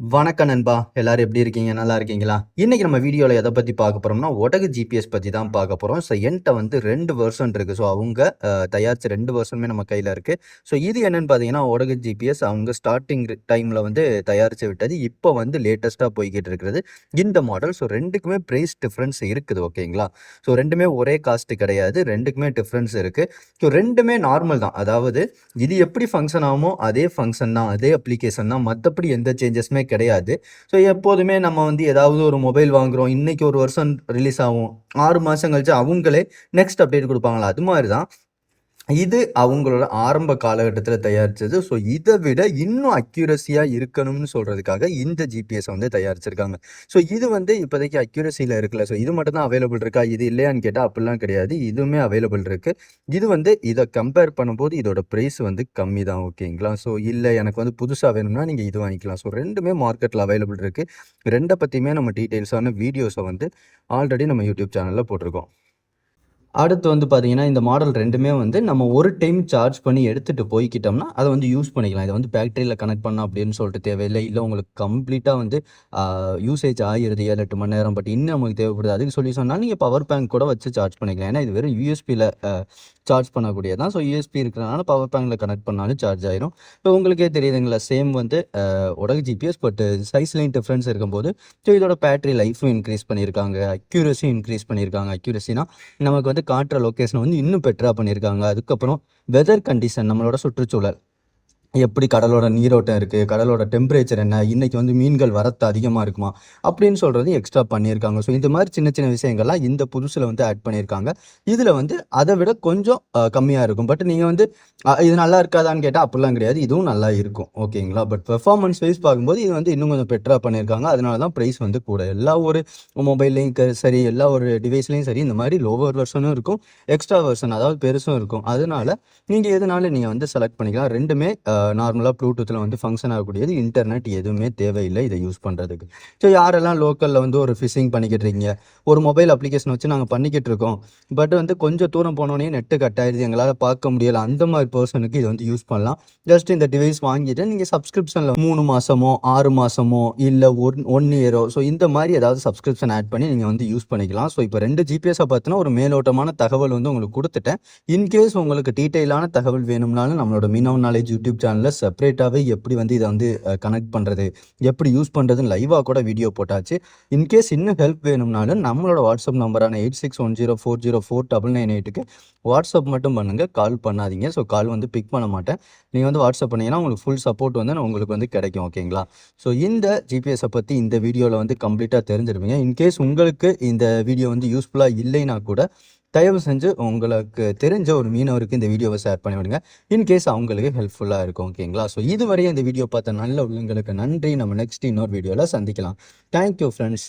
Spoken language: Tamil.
வணக்கம் நண்பா. எல்லாரும் எப்படி இருக்கீங்க? நல்லா இருக்கீங்களா? இன்னைக்கு நம்ம வீடியோவில் எதை பற்றி பார்க்க போகிறோம்னா ஒடகு ஜிபிஎஸ் பற்றி தான் பார்க்க போகிறோம் ஸோ என்கிட்ட வந்து ரெண்டு வருஷன் இருக்குது ஸோ அவங்க அஹ், தயாரிச்ச ரெண்டு வருஷமே நம்ம கையில் இருக்குது ஸோ இது என்னன்னு பார்த்தீங்கன்னா ஒடகு ஜிபிஎஸ் அவங்க ஸ்டார்டிங் டைமில் வந்து தயாரித்து விட்டது. இப்போ வந்து லேட்டஸ்ட்டாக போய்கிட்டு இருக்கிறது. இந்த மாடல் ஸோ ரெண்டுக்குமே ப்ரைஸ் டிஃப்ரென்ஸ் இருக்குது ஓகேங்களா? ஸோ ரெண்டுமே ஒரே காஸ்ட் கிடையாது. ரெண்டுக்குமே டிஃப்ரென்ஸ் இருக்குது ஸோ ரெண்டுமே நார்மல் தான். அதாவது இது எப்படி ஃபங்க்ஷன் ஆகுமோ அதே ஃபங்க்ஷன் தான். அதே அப்ளிகேஷன் தான். மற்றபடி எந்த சேஞ்சஸுமே கிடையாது. ஸோ எப்போதுமே நம்ம வந்து ஏதாவது ஒரு மொபைல் வாங்குறோம். இன்னைக்கு ஒரு வருஷம் ரிலீஸ் ஆகும். ஆறு மாதம் கழிச்சு அவங்களே நெக்ஸ்ட் அப்டேட் கொடுப்பாங்களா? அது மாதிரி தான் இது அவங்களோட ஆரம்ப காலகட்டத்தில் தயாரித்தது ஸோ இதை விட இன்னும் அக்யூரஸியாக இருக்கணும்னு சொல்கிறதுக்காக இந்த ஜிபிஎஸ் வந்து தயாரிச்சிருக்காங்க. ஸோ இது வந்து இப்போதைக்கு அக்யூரஸியில் இருக்குல்ல. ஸோ இது மட்டும் தான் அவைலபிள் இருக்கா? இது இல்லையான்னு கேட்டால் அப்படிலாம் கிடையாது. இதுவுமே அவைலபிள் இருக்குது இது வந்து இதை கம்பேர் பண்ணும்போது இதோட ப்ரைஸ் வந்து கம்மி தான் ஓகேங்களா? ஸோ இல்லை எனக்கு வந்து புதுசாக வேணும்னா நீங்கள் இது வாங்கிக்கலாம். ஸோ ரெண்டுமே மார்க்கெட்டில் அவைலபிள் இருக்குது ரெண்டை பற்றியுமே நம்ம டீட்டெயில்ஸான வீடியோஸை வந்து ஆல்ரெடி நம்ம யூடியூப் சேனலில் போட்டிருக்கோம். அடுத்து வந்து பார்த்தீங்கன்னா இந்த மாடல் ரெண்டுமே வந்து நம்ம ஒரு டைம் சார்ஜ் பண்ணி எடுத்துகிட்டு போய்க்கிட்டோம்னா அதை வந்து யூஸ் பண்ணிக்கலாம். இதை வந்து பேட்டரியில் கனெக்ட் பண்ணோம் அப்படின்னு சொல்லிட்டு தேவையில்லை. இல்லை உங்களுக்கு கம்ப்ளீட்டாக வந்து யூசேஜ் ஆகிருது ஏழு எட்டு மணி நேரம் பட் இன்னும் நமக்கு தேவைப்படுது. அதுக்கு சொல்லி சொன்னால் நீங்கள் பவர் பேங்க் கூட வச்சு சார்ஜ் பண்ணிக்கலாம். ஏன்னா இது வெறும் யூஎஸ்பியில் சார்ஜ் பண்ணக்கூடியது தான். ஸோ யூஎஸ்பி இருக்கிறனால பவர் பேங்கில் கனெக்ட் பண்ணாலும் சார்ஜ் ஆயிரும். இப்போ உங்களுக்கே தெரியுதுங்களா சேம் வந்து உடகு ஜிபிஎஸ் பட் சைஸ்லையும் டிஃப்ரென்ஸ் இருக்கும்போது ஸோ இதோட பேட்டரி லைஃபும் இன்க்ரீஸ் பண்ணியிருக்காங்க. அக்யூரஸியும் இன்க்ரீஸ் பண்ணியிருக்காங்க. அக்யூரஸினா நமக்கு வந்து காட்டுற லொக்கேஷனை வந்து இன்னும் பெட்டராக பண்ணியிருக்காங்க. அதுக்கப்புறம் வெதர் கண்டிஷன் நம்மளோட சுற்றுச்சூழல். எப்படி கடலோட நீரோட்டம் இருக்குது கடலோட டெம்பரேச்சர் என்ன இன்னைக்கு வந்து மீன்கள் வரத்து அதிகமாக இருக்குமா அப்படின்னு சொல்கிறது எக்ஸ்ட்ரா பண்ணியிருக்காங்க. ஸோ இந்த மாதிரி சின்ன சின்ன விஷயங்கள்லாம் இந்த புதுசில் வந்து ஆட் பண்ணியிருக்காங்க. இதில் வந்து அதை விட கொஞ்சம் கம்மியாக இருக்கும். பட் நீங்கள் வந்து இது நல்லா இருக்காதான்னு கேட்டால் அப்படிலாம் கிடையாது. இதுவும் நல்லா இருக்கும். ஓகேங்களா பட் பெர்ஃபார்மன்ஸ் வைஸ் பார்க்கும்போது இது வந்து இன்னும் கொஞ்சம் பெட்டராக பண்ணியிருக்காங்க. அதனால தான் ப்ரைஸ் வந்து கூட எல்லா ஒரு மொபைல்லையும் சரி எல்லா ஒரு டிவைஸ்லையும் சரி இந்த மாதிரி லோவர் வெர்ஷனும் இருக்கும். எக்ஸ்ட்ரா வெர்ஷன் அதாவது பெருசும் இருக்கும். அதனால நீங்கள் எதுனாலும் நீங்கள் வந்து செலக்ட் பண்ணிக்கலாம். ரெண்டுமே நார்மலாக ப்ளூடூத்தில் வந்து ஃபங்க்ஷன் ஆகக்கூடியது இன்டர்நெட் எதுவுமே தேவையில்லை இதை யூஸ் பண்ணுறதுக்கு ஸோ யாரெல்லாம் லோக்கலில் வந்து ஒரு ஃபிஷிங் பண்ணிக்கிட்டு இருக்கீங்க ஒரு மொபைல் அப்ளிகேஷன் வச்சு நாங்கள் பண்ணிக்கிட்டு இருக்கோம் பட் வந்து கொஞ்சம் தூரம் போனோடனே நெட்டு கட் ஆயிடுது எங்களால் பார்க்க முடியல அந்த மாதிரி பர்சனுக்கு இது வந்து யூஸ் பண்ணலாம். ஜஸ்ட் இந்த டிவைஸ் வாங்கிட்டு நீங்கள் சப்ஸ்கிரிப்ஷனில் மூணு மாதமோ ஆறு மாதமோ இல்லை ஒன் ஒன் இயரோ ஸோ இந்த மாதிரி ஏதாவது சப்ஸ்கிரிப்ஷன் ஆட் பண்ணி நீங்கள் வந்து யூஸ் பண்ணிக்கலாம். ஸோ இப்போ ரெண்டு ஜிபிஎஸை பார்த்தினா ஒரு மேலோட்டமான தகவல் வந்து உங்களுக்கு கொடுத்துட்டேன். இன்கேஸ் உங்களுக்கு டீட்டெயிலான தகவல் வேணும்னாலும் நம்மளோட மினோ நாலேஜ் யூடியூப் சேனலில் செப்பரேட்டாகவே எப்படி வந்து இதை வந்து கனெக்ட் பண்ணுறது எப்படி யூஸ் பண்ணுறதுன்னு லைவாக கூட வீடியோ போட்டாச்சு. இன்கேஸ் இன்னும் ஹெல்ப் வேணும்னாலும் நம்மளோட WhatsApp நம்பரான eight six one zero four zero four double nine எயிட்டுக்கு வாட்ஸ்அப் மட்டும் பண்ணுங்கள் கால் பண்ணாதீங்க. ஸோ கால் வந்து பிக் பண்ண மாட்டேன். நீங்கள் வந்து வாட்ஸ்அப் பண்ணீங்கன்னா உங்களுக்கு ஃபுல் சப்போர்ட் வந்து உங்களுக்கு வந்து கிடைக்கும் ஓகேங்களா ஸோ இந்த ஜிபிஎஸை பற்றி இந்த வீடியோவில் வந்து கம்ப்ளீட்டாக தெரிஞ்சிருப்பீங்க இன்கேஸ் உங்களுக்கு இந்த வீடியோ வந்து யூஸ்ஃபுல்லாக இல்லைன்னா கூட தயவு செஞ்சு உங்களுக்கு தெரிஞ்ச ஒரு மீனவருக்கு இந்த வீடியோவை ஷேர் பண்ணி விடுங்க இன்கேஸ் அவங்களுக்கு ஹெல்ப்ஃபுல்லாக இருக்கும் ஓகேங்களா ஸோ இதுவரையும் இந்த வீடியோ பார்த்த நல்ல உள்ளங்களுக்கு நன்றி. நம்ம நெக்ஸ்ட் இன்னொரு வீடியோவில் சந்திக்கலாம். Thank you friends